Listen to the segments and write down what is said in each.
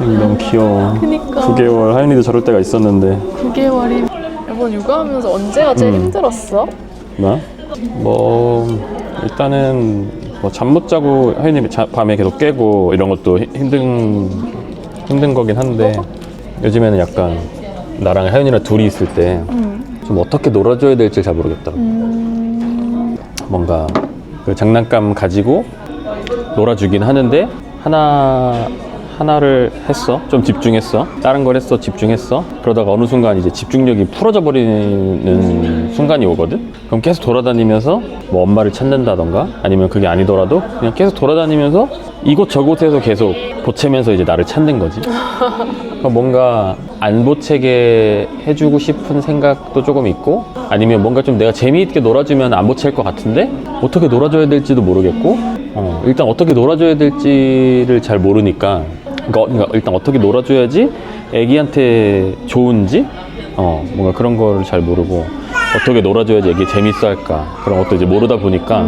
너무 귀여워. 그니까 9개월 하윤이도 저럴 때가 있었는데 9개월이 이번 육아하면서 언제가 제일 음. 힘들었어? 나? 뭐 일단은 뭐 잠 못 자고 하윤이 자- 밤에 계속 깨고 이런 것도 히- 힘든 힘든 거긴 한데 요즘에는 약간 나랑 하윤이랑 둘이 있을 때 좀 음. 어떻게 놀아줘야 될지 잘 모르겠더라고. 음. 뭔가 그 장난감 가지고 놀아주긴 하는데 하나 하나를 했어? 좀 집중했어? 다른 걸 했어? 집중했어? 그러다가 어느 순간 이제 집중력이 풀어져 버리는 순간이 오거든? 그럼 계속 돌아다니면서 뭐 엄마를 찾는다던가? 아니면 그게 아니더라도 그냥 계속 돌아다니면서 이곳 저곳에서 계속 보채면서 이제 나를 찾는 거지. 그러니까 뭔가 안 보채게 해주고 싶은 생각도 조금 있고 아니면 뭔가 좀 내가 재미있게 놀아주면 안 보챌 것 같은데? 어떻게 놀아줘야 될지도 모르겠고 어, 일단 어떻게 놀아줘야 될지를 잘 모르니까 그러니까, 일단 어떻게 놀아줘야지 애기한테 좋은지 어, 뭔가 그런 거를 잘 모르고 어떻게 놀아줘야지 애기 재밌어 할까 그런 것도 이제 모르다 보니까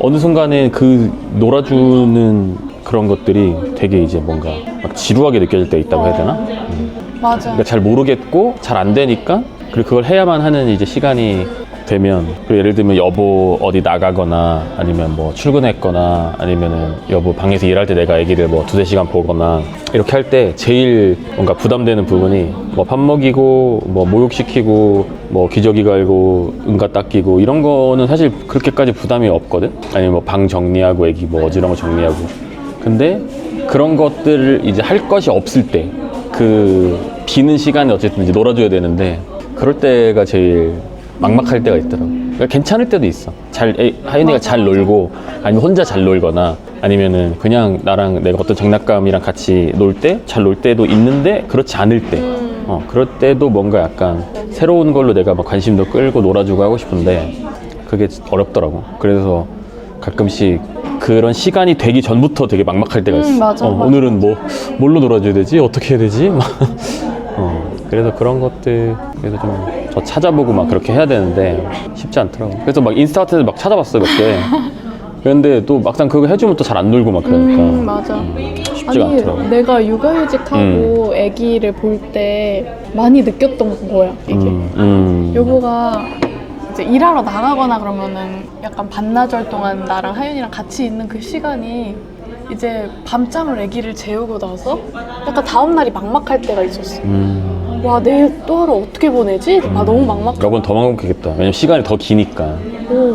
어느 순간에 그 놀아주는 그런 것들이 되게 이제 뭔가 막 지루하게 느껴질 때 있다고 해야 되나? 음. 맞아 그러니까 잘 모르겠고 잘 안 되니까 그리고 그걸 해야만 하는 이제 시간이 되면 그리고 예를 들면 여보 어디 나가거나 아니면 뭐 출근했거나 아니면은 여보 방에서 일할 때 내가 아기를 뭐 두세 시간 보거나 이렇게 할 때 제일 뭔가 부담되는 부분이 뭐 밥 먹이고 뭐 목욕시키고 뭐 기저귀 갈고 응가 닦이고 이런 거는 사실 그렇게까지 부담이 없거든? 아니면 뭐 방 정리하고 애기 뭐 어지러운 거 정리하고. 근데 그런 것들을 이제 할 것이 없을 때 그 비는 시간에 어쨌든 이제 놀아줘야 되는데 그럴 때가 제일 막막할 때가 있더라고. 그러니까 괜찮을 때도 있어. 잘 애- 하윤이가 잘. 놀고 아니면 혼자 잘 놀거나 아니면은 그냥 나랑 내가 어떤 장난감이랑 같이 놀 때 잘 놀 때도 있는데 그렇지 않을 때. 음. 어, 그럴 때도 뭔가 약간 새로운 걸로 내가 막 관심도 끌고 놀아주고 하고 싶은데 그게 어렵더라고. 그래서 가끔씩 그런 시간이 되기 전부터 되게 막막할 때가 음, 있어. 맞아, 어, 맞아. 오늘은 뭐 뭘로 놀아줘야 되지? 어떻게 해야 되지? 막 어, 그래서 그런 것들 그래서 좀더 찾아보고 막 그렇게 해야 되는데 쉽지 않더라고. 그래서 막 인스타 같은 데막 찾아봤어 몇 개. 그런데 또 막상 그거 해주면 또 잘 안 놀고 막 그러니까 음, 맞아 쉽지가 아니 않더라고. 내가 육아휴직하고 아기를 볼 때 많이 느꼈던 거야 이게 음, 음. 여보가 이제 일하러 나가거나 그러면은 약간 반나절 동안 나랑 하윤이랑 같이 있는 그 시간이 이제 밤잠을 아기를 재우고 나서 약간 다음날이 막막할 때가 있었어 음. 와 내일 또 하루 어떻게 보내지? 아 너무 막막하고 여건 더 막막하겠다. 왜냐면 시간이 더 기니까.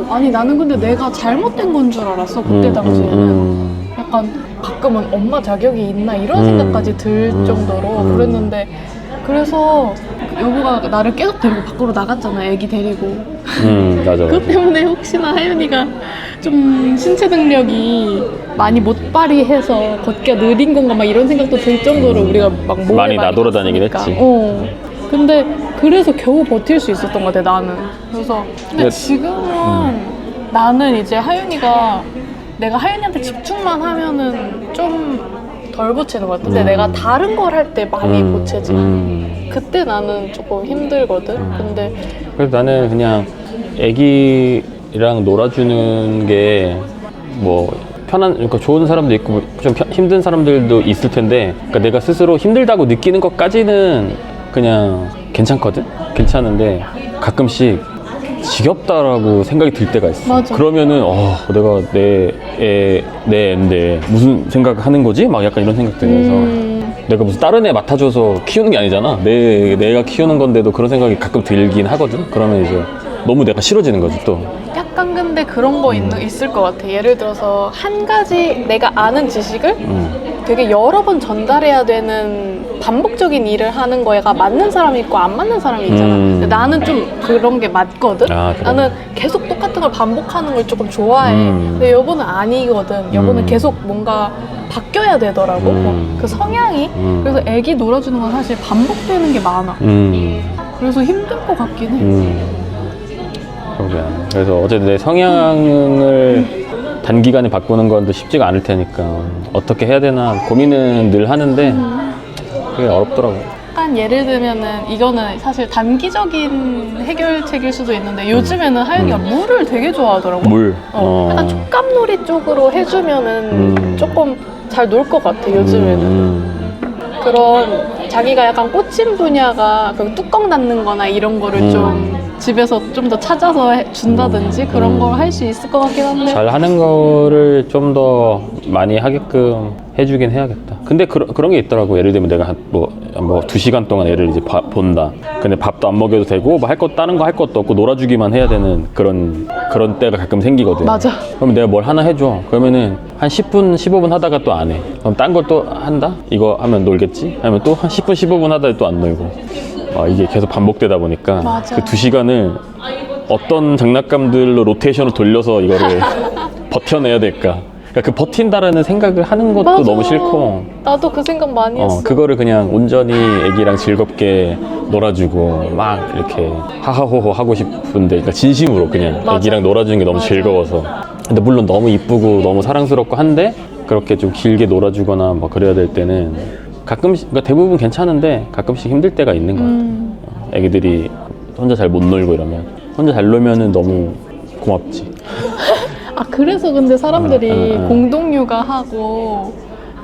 아니 나는 근데 내가 잘못된 건 줄 알았어 그때 음, 당시에는 음, 음. 약간 가끔은 엄마 자격이 있나 이런 음. 생각까지 들 음. 정도로 음. 그랬는데 그래서 여보가 나를 계속 데리고 밖으로 나갔잖아 애기 데리고 음, 맞아. 그것 맞아. 때문에 혹시나 하윤이가 좀 신체 능력이 많이 못 발휘해서 걷기가 느린 건가 막 이런 생각도 들 정도로 우리가 막 음. 많이 나돌아다니긴 갔으니까. 했지. 어. 근데 그래서 겨우 버틸 수 있었던 것 같아 나는. 그래서 근데 근데- 지금은 나는 이제 하윤이가 내가 하윤이한테 집중만 하면은 좀 덜 보채는 것 같아. 근데 음. 내가 다른 걸 할 때 많이 음, 보채지. 음. 그때 나는 조금 힘들거든. 근데 그래서 나는 그냥 애기랑 놀아주는 게 뭐 편한 그러니까 좋은 사람도 있고 좀 편- 힘든 사람들도 있을 텐데 그러니까 내가 스스로 힘들다고 느끼는 것까지는 그냥 괜찮거든 괜찮은데 가끔씩 지겹다라고 생각이 들 때가 있어 맞아. 그러면은 어 내가 내애내 애인데 무슨 생각하는 거지 막 약간 이런 생각 들면서 음, 내가 무슨 다른 애 맡아줘서 키우는 게 아니잖아. 내, 내가 키우는 건데도 그런 생각이 가끔 들긴 하거든. 그러면 이제 너무 내가 싫어지는 거지 또. 약간 근데 그런 거 있, 있을 것 같아. 예를 들어서 한 가지 내가 아는 지식을 음. 되게 여러 번 전달해야 되는 반복적인 일을 하는 거가 맞는 사람이 있고 안 맞는 사람이 있잖아. 음. 근데 나는 좀 그런 게 맞거든. 아, 그래. 나는 계속 똑같은 걸 반복하는 걸 조금 좋아해. 음. 근데 여보는 아니거든. 여보는 음. 계속 뭔가 바뀌어야 되더라고. 음. 그 성향이. 음. 그래서 애기 놀아주는 건 사실 반복되는 게 많아. 음. 그래서 힘든 것 같긴 해. 음. 그러게. 그래서 어쨌든 내 성향을 단기간에 바꾸는 건또 쉽지가 않을 테니까 어떻게 해야 되나 고민은 늘 하는데 그게 어렵더라고. 아 약간 예를 들면은 이거는 사실 단기적인 해결책일 수도 있는데 요즘에는 하윤이가 물을 되게 좋아하더라고. 물. 어, 약간 촉감놀이 쪽으로 해주면은 음. 조금 잘 놀 것 같아 요즘에는. 음. 그런 자기가 약간 꽂힌 분야가 그 뚜껑 닫는 거나 이런 거를 음. 좀 집에서 좀 더 찾아서 해- 준다든지 음. 그런 음. 걸할 수 있을 것 같긴 한데 잘 하는 거를 좀 더 많이 하게끔 해주긴 해야겠다. 근데 그런 그런 게 있더라고. 예를 들면 내가 뭐뭐두 시간 동안 애를 이제 봐- 본다. 근데 밥도 안 먹여도 되고 뭐 할 것 다른 거 할 것도 없고 놀아주기만 해야 되는 그런 그런 때가 가끔 생기거든. 맞아. 그럼 내가 뭘 하나 해줘. 그러면은 한 10분 15분 하다가 또 안 해. 그럼 딴거또 한다? 이거 하면 놀겠지? 하면 또 한 10분 15분 하다가 또안 놀고. 아, 이게 계속 반복되다 보니까 맞아. 그두 시간을 어떤 장난감들로 로테이션을 돌려서 이거를 버텨내야 될까? 그러니까 그 버틴다라는 생각을 하는 것도 맞아. 너무 싫고, 나도 그 생각 많이 어, 했어. 그거를 그냥 온전히 애기랑 즐겁게 놀아주고 막 이렇게 하하호호 하고 싶은데, 그러니까 진심으로 그냥 맞아. 애기랑 놀아주는 게 너무 맞아. 즐거워서. 근데 물론 너무 이쁘고 너무 사랑스럽고 한데 그렇게 좀 길게 놀아주거나 뭐 그래야 될 때는 가끔씩, 그러니까 대부분 괜찮은데 가끔씩 힘들 때가 있는 것 같아. 음, 애기들이 혼자 잘 못 놀고 이러면 혼자 잘 놀면은 너무 고맙지. 아 그래서 근데 사람들이 응, 응, 응. 공동 육아하고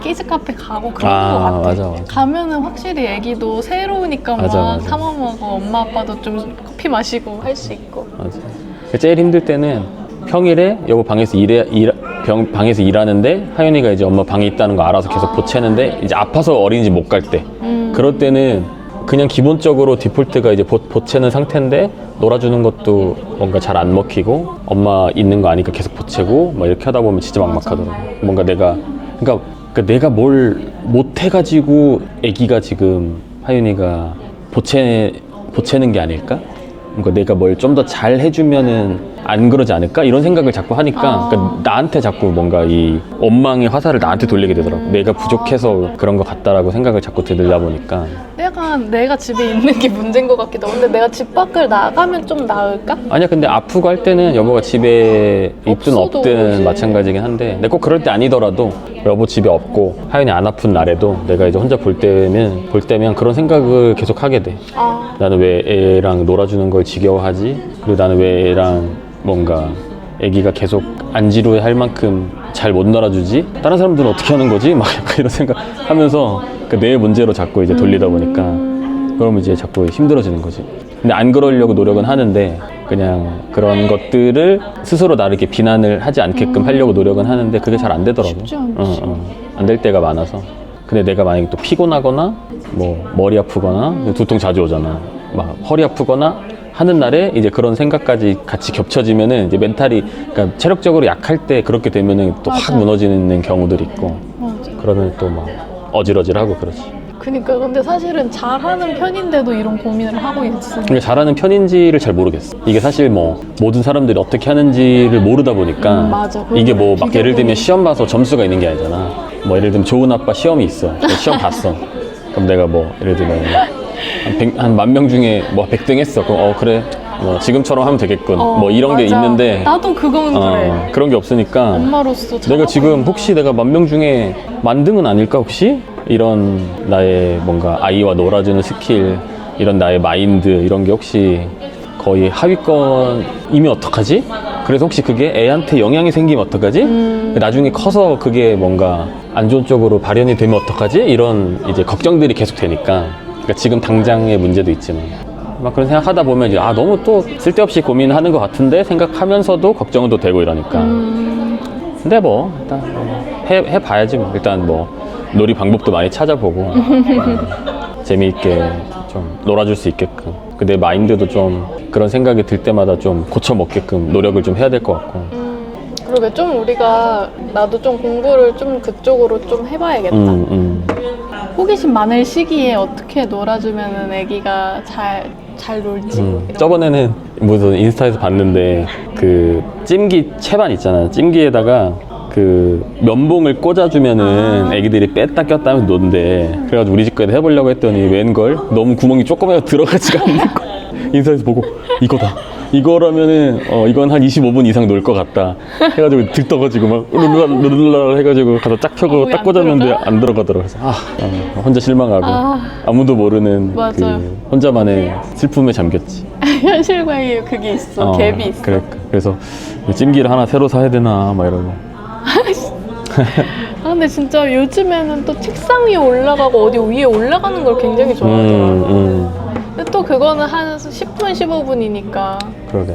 키즈 카페 가고 그런 아, 거 같아. 맞아, 맞아. 가면은 확실히 애기도 새로우니까 막 맞아, 맞아. 탐험하고 엄마 아빠도 좀 커피 마시고 할 수 있고. 맞아. 제일 힘들 때는 평일에 여보 방에서 일해 일 병, 방에서 일하는데 하윤이가 이제 엄마 방에 있다는 거 알아서 계속 보채는데 이제 아파서 어린이집 못 갈 때. 음. 그럴 때는 그냥 기본적으로 디폴트가 이제 보, 보채는 상태인데 놀아주는 것도 뭔가 잘 안 먹히고 엄마 있는 거 아니까 계속 보채고 막 이렇게 하다 보면 진짜 막막하더라고. 뭔가 내가 그러니까, 그러니까 내가 뭘 못 해가지고 아기가 지금 하윤이가 보채 보채는 게 아닐까? 그러니까 내가 뭘 좀 더 잘 해주면은 안 그러지 않을까 이런 생각을 자꾸 하니까 아. 그러니까 나한테 자꾸 뭔가 이 원망의 화살을 나한테 돌리게 되더라고. 내가 부족해서 그런 것 같다라고 생각을 자꾸 들다 보니까 약간 내가 집에 있는 게 문제인 것 같기도 근데 내가 집 밖을 나가면 좀 나을까? 아니야 근데 아프고 할 때는 여보가 집에 있든 없어도 없든 이제. 마찬가지긴 한데 근데 꼭 그럴 때 아니더라도 여보 집에 없고 하윤이 안 아픈 날에도 내가 이제 혼자 볼 때면 볼 때면 그런 생각을 계속 하게 돼. 아 나는 왜 애랑 놀아주는 걸 지겨워하지? 그리고 나는 왜 애랑 뭔가 애기가 계속 안 지루해 할 만큼 잘 못 놀아주지? 다른 사람들은 어떻게 하는 거지? 막 약간 이런 생각 하면서 그내 문제로 자꾸 이제 돌리다 보니까 그러면 이제 자꾸 힘들어지는 거지. 근데 안 그러려고 노력은 하는데 그냥 그런 것들을 스스로 나를 이렇게 비난을 하지 않게끔 하려고 노력은 하는데 그게 잘 안 되더라고. 쉽지 않지. 안될 때가 많아서. 근데 내가 만약에 또 피곤하거나 뭐 머리 아프거나 두통 자주 오잖아. 막 허리 아프거나 하는 날에 이제 그런 생각까지 같이 겹쳐지면은 이제 멘탈이 그러니까 체력적으로 약할 때 그렇게 되면은 또확 맞아. 무너지는 경우들이 있고 맞아. 그러면 또 막 어질어질하고 그러지. 그니까 근데 사실은 잘하는 편인데도 이런 고민을 하고 그러니까 잘하는 편인지를 잘 모르겠어. 이게 사실 뭐 모든 사람들이 어떻게 하는지를 모르다 보니까 음, 맞아. 이게 뭐 막 예를 들면 시험 봐서 점수가 있는 게 아니잖아. 뭐 예를 들면 좋은 아빠 시험이 있어. 시험 봤어. 그럼 내가 뭐 예를 들면 한만 명 중에 뭐 100등 했어. 그럼 어 그래. 뭐 지금처럼 하면 되겠군. 어, 뭐 이런 게 맞아. 있는데 나도 그건 그래 어, 그런 게 없으니까 엄마로서 내가 잘하고 지금. 혹시 내가 만 명 중에 만등은 아닐까 혹시? 이런 나의 뭔가 아이와 놀아주는 스킬, 이런 나의 마인드 이런 게 혹시 거의 하위권이면 어떡하지? 그래서 혹시 그게 애한테 영향이 생기면 어떡하지? 음. 나중에 커서 그게 뭔가 안 좋은 쪽으로 발현이 되면 어떡하지? 이런 이제 걱정들이 계속 되니까 그러니까 지금 당장의 문제도 있지만. 막 그런 생각하다 보면 이제 아 너무 또 쓸데없이 고민하는 것 같은데 생각하면서도 걱정은 또 되고 이러니까. 음, 근데 뭐 일단 해, 해봐야지 뭐. 일단 뭐 놀이 방법도 많이 찾아보고. 음, 재미있게 좀 놀아줄 수 있게끔. 그 내 마인드도 좀 그런 생각이 들 때마다 좀 고쳐 먹게끔 노력을 좀 해야 될 것 같고. 음. 그러게 좀 우리가 나도 좀 공부를 좀 그쪽으로 좀 해봐야겠다. 음, 음. 호기심 많을 시기에 어떻게 놀아주면은 아기가 잘, 잘 놀지 음. 이런 저번에는 무슨 인스타에서 봤는데 그 찜기 채반 있잖아 찜기에다가 그 면봉을 꽂아주면은 아. 애기들이 뺐다 꼈다 하면 논대 그래가지고 우리 집 거에도 해보려고 했더니 웬걸 너무 구멍이 조그맣게 들어가지가 않는 거야 인스타에서 보고 이거다 이거라면은 어 이건 한 25분 이상 놀 것 같다 해가지고 들떠가지고 막 룰랄 룰랄 해가지고 가서 짝 켜고 아, 왜안 딱 꽂았는데 들어가? 안 들어가더라고 그래서 아 어, 혼자 실망하고 아. 아. 무도 모르는. 그 혼자만의 슬픔에 잠겼지 현실과의 그게 있어. 어, 갭이 있어. 그러니까 그래서 찜기를 하나 새로 사야 되나 막 이러고 아 근데 진짜 요즘에는 또 책상 위에 올라가고 어디 위에 올라가는 걸 굉장히 좋아하더라고. 음, 음. 근데 또 그거는 한 10분, 15분이니까. 그러게.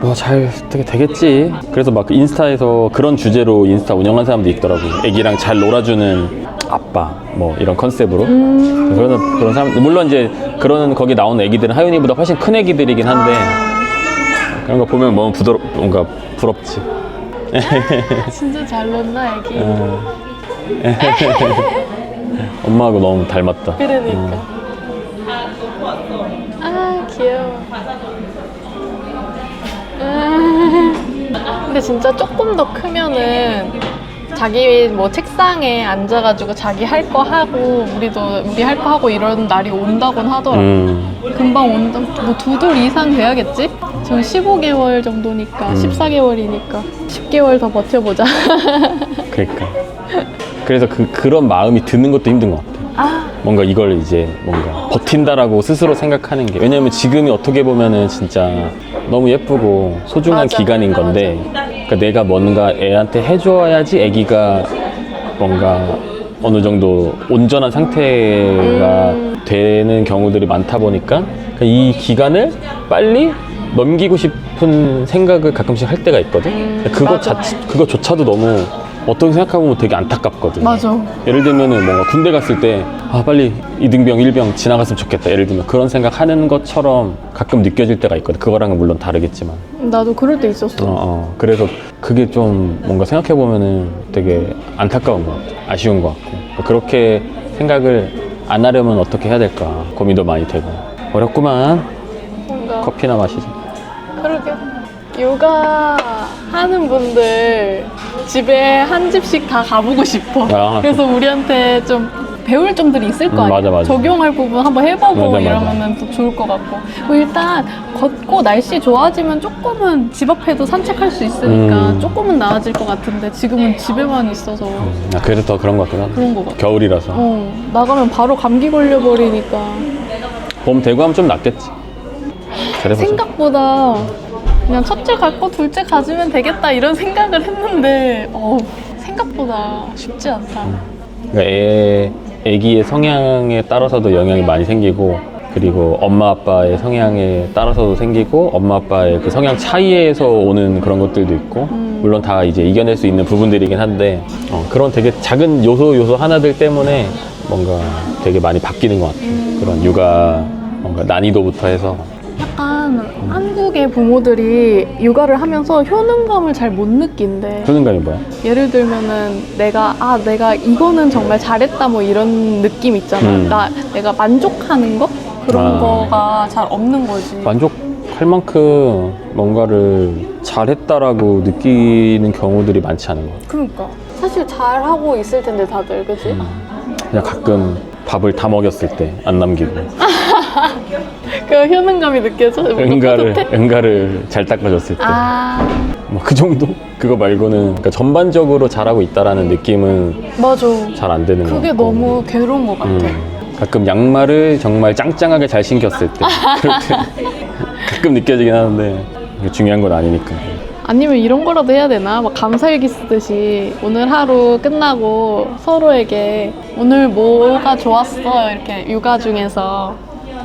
뭐 잘 되게 되겠지. 그래서 막그 인스타에서 그런 주제로 인스타 운영하는 사람도 있더라고. 애기랑 잘 놀아주는 아빠 뭐 이런 컨셉으로. 그런 그런 사람 물론 이제 그런 거기 나오는 애기들은 하윤이보다 훨씬 큰 애기들이긴 한데 그런 거 보면 너무 부드럽 뭔가 부럽지. 진짜 잘 놀나 애기. 어. 엄마하고 너무 닮았다. 그러니까. 아 귀여워. 아, 근데 진짜 조금 더 크면은 자기 뭐 책상에 앉아가지고 자기 할 거 하고 우리도 우리 할 거 하고 이런 날이 온다곤 하더라고. 음. 금방 온다. 뭐 두 돌 이상 돼야겠지? 지금 15개월 정도니까 14개월이니까 10개월 더 버텨보자. 그러니까. 그래서 그 그런 마음이 드는 것도 힘든 것 같아. 아 뭔가 이걸 이제 뭔가 버틴다라고 스스로 생각하는 게 왜냐면 지금이 어떻게 보면은 진짜 너무 예쁘고 소중한 맞아, 기간인 건데 그러니까 내가 뭔가 애한테 해줘야지 애기가 뭔가 어느 정도 온전한 상태가 음. 되는 경우들이 많다 보니까 그러니까 이 기간을 빨리 넘기고 싶은 생각을 가끔씩 할 때가 있거든. 음, 그거. 자체 그거조차도 너무 어떻게 생각해보면 되게 안타깝거든. 맞아. 예를 들면은 뭔가 군대 갔을 때 아 빨리 이등병 일병 지나갔으면 좋겠다 예를 들면 그런 생각 하는 것처럼 가끔 느껴질 때가 있거든 그거랑은 물론 다르겠지만 나도 그럴 때 있었어. 어, 어. 그래서 그게 좀 뭔가 생각해 보면은 되게 안타까운 것 같아 아쉬운 것 같고 그렇게 생각을 안 하려면 어떻게 해야 될까 고민도 많이 되고 어렵구만 뭔가 커피나 마시자 그러게. 요가 하는 분들 집에 한 집씩 다 가보고 싶어. 아. 그래서 우리한테 좀 배울 점들이 있을 거 음, 아니야. 맞아, 맞아. 적용할 부분 한번 해보고 맞아. 이러면은 또 좋을 것 같고. 뭐 일단 걷고 날씨 좋아지면 조금은 집 앞에도 산책할 수 있으니까 음. 조금은 나아질 것 같은데 지금은 집에만 있어서 아, 그래서 더 그런 것 같긴 하다 그런 것 같아. 겨울이라서 어, 나가면 바로 감기 걸려버리니까 봄 되고 하면 좀 낫겠지 잘해보자 생각보다 그냥 첫째 갈거 둘째 가지면 되겠다 이런 생각을 했는데 어 생각보다 쉽지 않다. 그러니까 애, 애기의 성향에 따라서도 영향이 많이 생기고 그리고 엄마 아빠의 성향에 따라서도 생기고 엄마 아빠의 그 성향 차이에서 오는 그런 것들도 있고 물론 다 이제 이겨낼 수 있는 부분들이긴 한데 어, 그런 되게 작은 요소 요소 하나들 때문에 뭔가 되게 많이 바뀌는 것 같아요. 그런 육아 뭔가 난이도부터 해서 약간 한국의 부모들이 육아를 하면서 효능감을 잘 못 느낀대. 효능감이 뭐야? 예를 들면은 내가 아 내가 이거는 정말 잘했다 뭐 이런 느낌 있잖아. 음. 나 내가 만족하는 거 그런 아. 거가 잘 없는 거지. 만족할 만큼 뭔가를 잘했다라고 느끼는 경우들이 많지 않은 것 같아요 그러니까 사실 잘 하고 있을 텐데 다들 그지? 음. 그냥 가끔 밥을 다 먹였을 때 안 남기고 그 효능감이 느껴져. 뭔가 응가를 뿌듯해? 응가를 잘 닦아줬을 때뭐그 정도 그거 말고는 그러니까 전반적으로 잘하고 있다라는 느낌은 맞아. 잘 안 되는 것 그게 같고 너무 괴로운 것 같아. 음, 가끔 양말을 정말 짱짱하게 잘 신겼을 때 그렇게 가끔 느껴지긴 하는데 중요한 건 아니니까 아니면 이런 거라도 해야 되나? 막 감사일기 쓰듯이 오늘 하루 끝나고 서로에게 오늘 뭐가 좋았어 이렇게 육아 중에서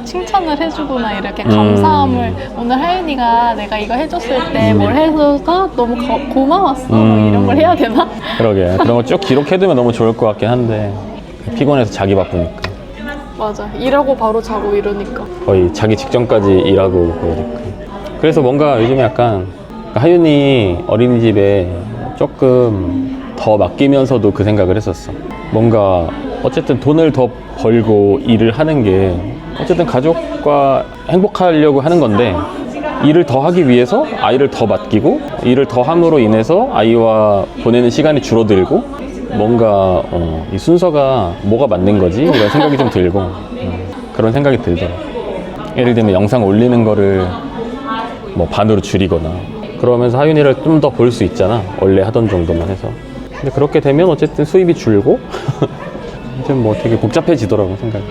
칭찬을 해주거나 이렇게 음. 감사함을 오늘 하윤이가 내가 이거 해줬을 때 음. 뭘 해줘서 너무 고, 고마웠어 뭐 음. 이런 걸 해야 되나? 그러게 그런 거 쭉 기록해두면 너무 좋을 것 같긴 한데 피곤해서 자기 바쁘니까 맞아 일하고 바로 자고 이러니까 거의 자기 직전까지 일하고 그러니까. 그래서 뭔가 요즘에 약간 하윤이 어린이집에 조금 더 맡기면서도 그 생각을 했었어. 뭔가 어쨌든 돈을 더 벌고 일을 하는 게 어쨌든 가족과 행복하려고 하는 건데 일을 더 하기 위해서 아이를 더 맡기고 일을 더 함으로 인해서 아이와 보내는 시간이 줄어들고 뭔가 어, 이 순서가 뭐가 맞는 거지? 이런 생각이 좀 들고 음, 그런 생각이 들더라고. 예를 들면 영상 올리는 거를 뭐 반으로 줄이거나 그러면서 하윤이를 좀 더 볼 수 있잖아. 원래 하던 정도만 해서. 근데 그렇게 되면 어쨌든 수입이 줄고 이제 뭐 되게 복잡해지더라고 생각이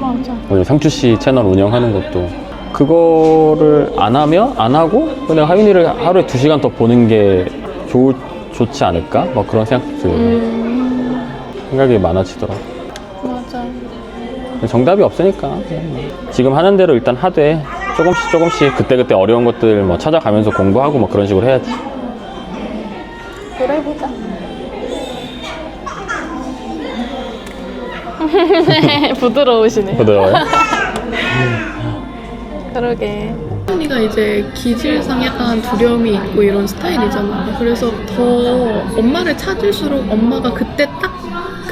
맞아. 오늘 상추 씨 채널 운영하는 것도 그거를 안 하면 안 하고 그냥 하윤이를 하루에 두 시간 더 보는 게 좋, 좋지 않을까? 뭐 그런 생각들 음, 생각이 많아지더라고. 맞아. 정답이 없으니까 뭐. 지금 하는 대로 일단 하되 조금씩 조금씩 그때 그때 어려운 것들 뭐 찾아가면서 공부하고 뭐 그런 식으로 해야지. 부드러우시네. 부드러워요? 그러게. 언니가 이제 기질상 약간 두려움이 있고 이런 스타일이잖아. 그래서 더 엄마를 찾을수록 엄마가 그때 딱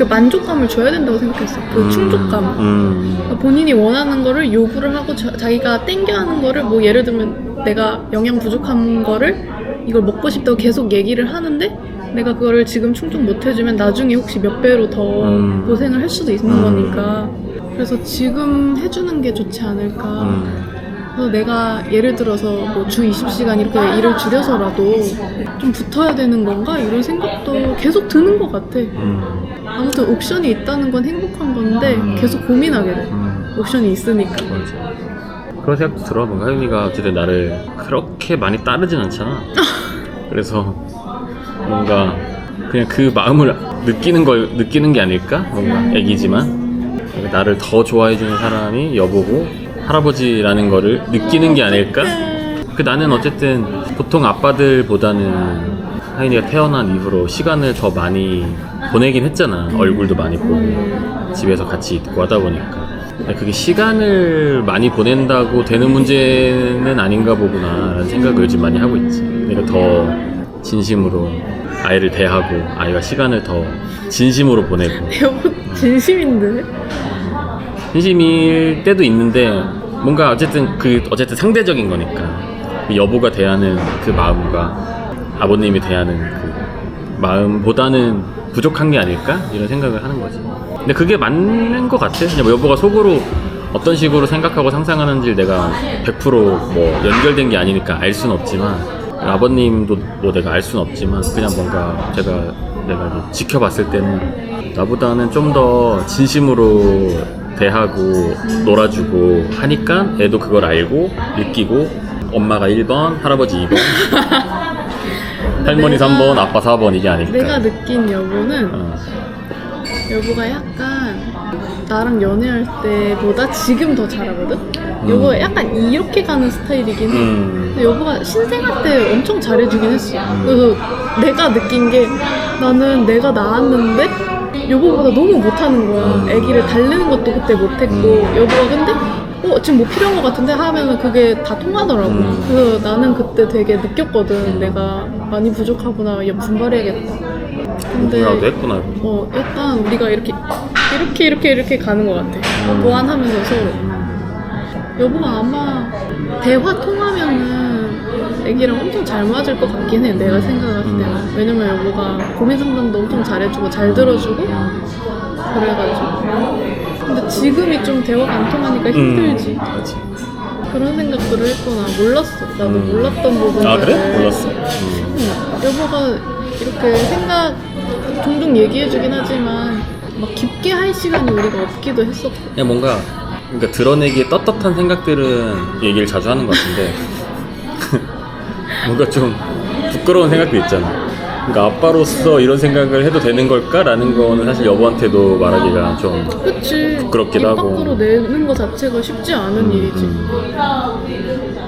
그 만족감을 줘야 된다고 생각했어. 그 충족감. 음. 본인이 원하는 거를 요구를 하고 자, 자기가 땡겨 하는 거를 뭐 예를 들면 내가 영양 부족한 거를 이걸 먹고 싶다고 계속 얘기를 하는데 내가 그거를 지금 충족 못 해주면 나중에 혹시 몇 배로 더 음. 고생을 할 수도 있는 음. 거니까 그래서 지금 해주는 게 좋지 않을까 음. 그래서 내가 예를 들어서 뭐 주 20시간 이렇게 일을 줄여서라도 좀 붙어야 되는 건가 이런 생각도 계속 드는 것 같아 음. 아무튼 옵션이 있다는 건 행복한 건데 음. 계속 고민하게 돼 음. 옵션이 있으니까 맞아. 그런 생각도 들어. 뭔가 하윤이가 어쨌든 나를 그렇게 많이 따르진 않잖아. 그래서 뭔가 그냥 그 마음을 느끼는 걸 느끼는 게 아닐까? 뭔가 애기지만 나를 더 좋아해 주는 사람이 여보고 할아버지라는 거를 느끼는 게 아닐까? 그 나는 어쨌든 보통 아빠들보다는 하윤이가 태어난 이후로 시간을 더 많이 보내긴 했잖아. 얼굴도 많이 보고 집에서 같이 있고 하다 보니까. 그게 시간을 많이 보낸다고 되는 문제는 아닌가 보구나라는 생각을 요즘 많이 하고 있지. 내가 더 진심으로 아이를 대하고 아이와 시간을 더 진심으로 보내고 여보 진심인데? 진심일 때도 있는데 뭔가 어쨌든 그 어쨌든 상대적인 거니까 그 여보가 대하는 그 마음과 아버님이 대하는 그 마음보다는 부족한 게 아닐까 이런 생각을 하는 거지. 근데 그게 맞는 것 같아. 그냥 뭐 여보가 속으로 어떤 식으로 생각하고 상상하는지 내가 100%뭐 연결된 게 아니니까 알 수는 없지만 아버님도 뭐 내가 알 수는 없지만 그냥 뭔가 제가 내가 지켜봤을 때는 나보다는 좀 더 진심으로 대하고 놀아주고 하니까 애도 그걸 알고 느끼고 엄마가 1번 할아버지 2번 할머니 내가- 3번 아빠 4번 이게 아닐까 내가 느낀 여보는 어. 여보가 약간 나랑 연애할 때보다 지금 더 잘하거든? 음. 여보 가 약간 이렇게 가는 스타일이긴 해. 음. 근데 여보가 신생아 때 엄청 잘해주긴 했어. 음. 그래서 내가 느낀 게 나는 내가 낳았는데 여보보다 너무 못하는 거야. 음. 아기를 달래는 것도 그때 못했고 음. 여보가 근데 어 지금 뭐 필요한 것 같은데 하면은 그게 다 통하더라고. 음. 그래서 나는 그때 되게 느꼈거든. 음. 내가 많이 부족하구나. 얘 분발해야겠다. 근데. 어 약간 우리가 이렇게 이렇게 이렇게 이렇게 가는 것 같아. 음. 보완하면서 서로. 음. 여보가 아마 대화 통하면은 애기랑 엄청 잘 맞을 것 같긴 해 내가 생각했을 때는 음. 왜냐면 여보가 고민 상담도 엄청 잘해주고 잘 들어주고 그래가지고 근데 지금이 좀 대화가 안 통하니까 힘들지 음. 맞지. 그런 생각들을 했구나 몰랐어 나도 음. 몰랐던 부분들 아 그래? 몰랐어 음. 응. 여보가 이렇게 생각 종종 얘기해주긴 하지만 막 깊게 할 시간이 우리가 없기도 했었고 그냥 뭔가 그러니까 드러내기에 떳떳한 생각들은 얘기를 자주 하는 것 같은데 뭔가 좀 부끄러운 생각도 있잖아. 그러니까 아빠로서 이런 생각을 해도 되는 걸까라는 거는 사실 여보한테도 말하기가 좀 그치 부끄럽기도 입 하고. 밖으로 내는 거 자체가 쉽지 않은 음, 일이지 음.